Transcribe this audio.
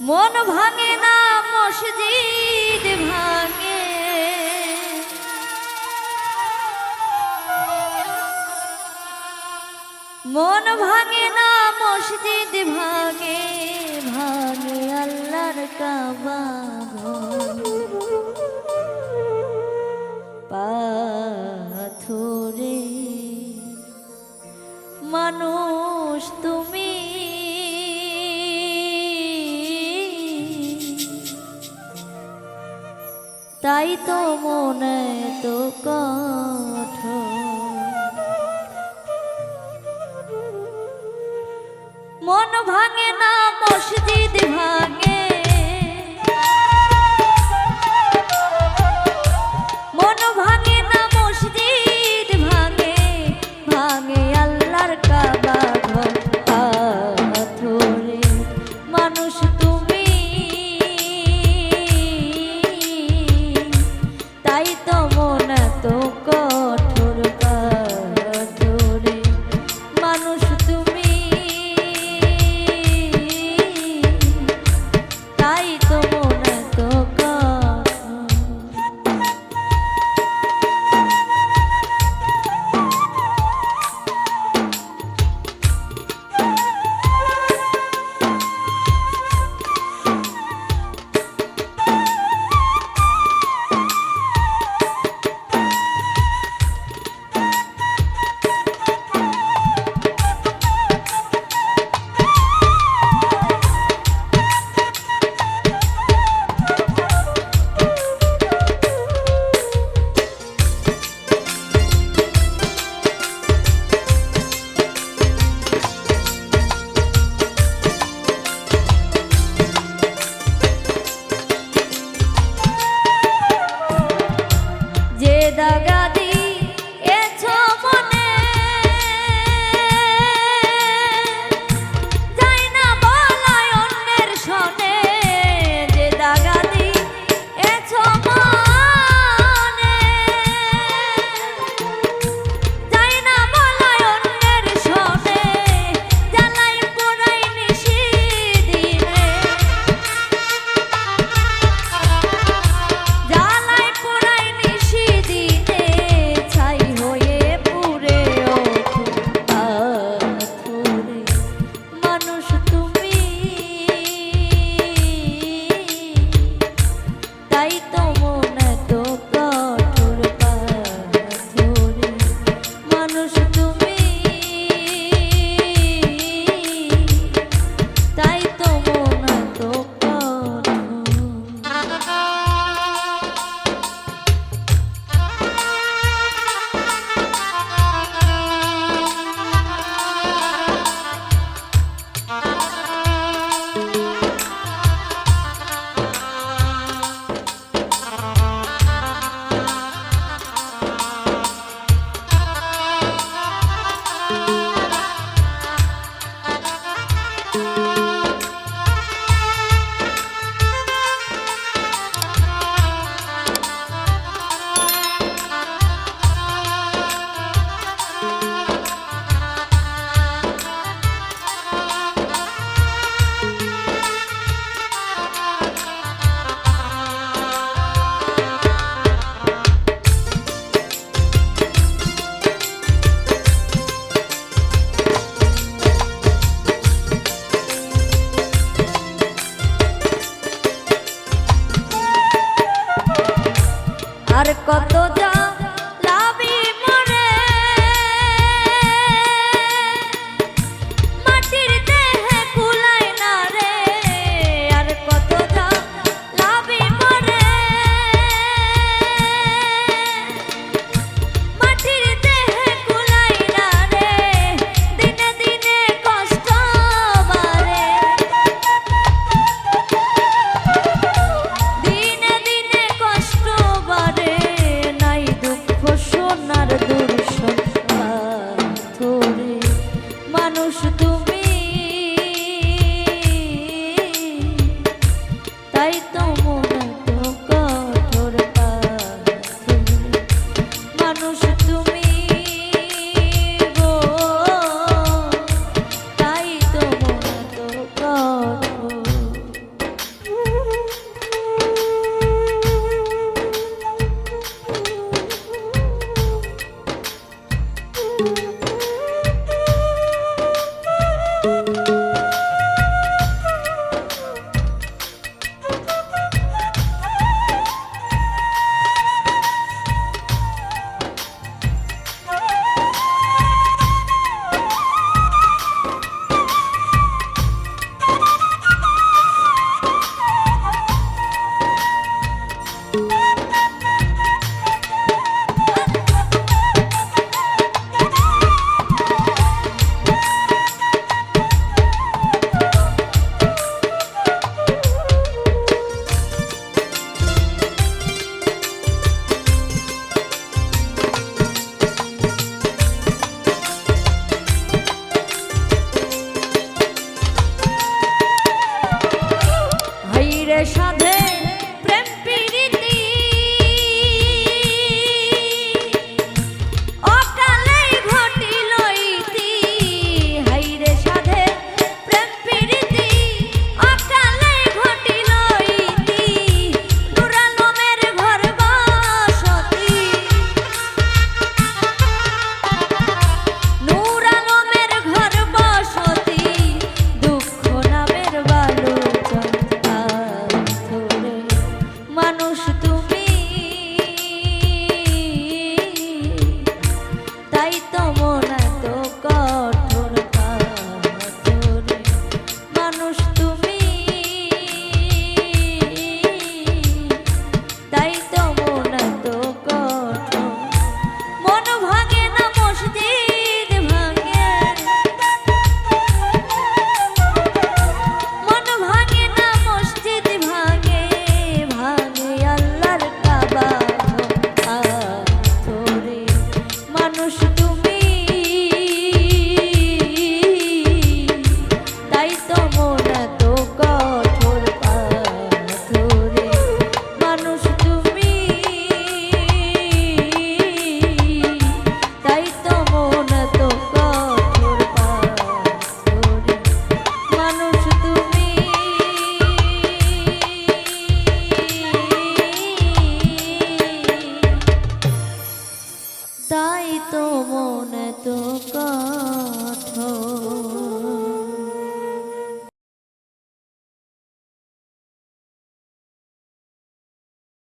মন ভাঙে না, মসজিদ ভাঙে। মন ভাঙে না, মসজিদ ভাঙে ভাঙে আল্লাহর কাবা পাথরে মানুষ তুমি তাই তো মনে তো কঠোর। মন ভাঙে না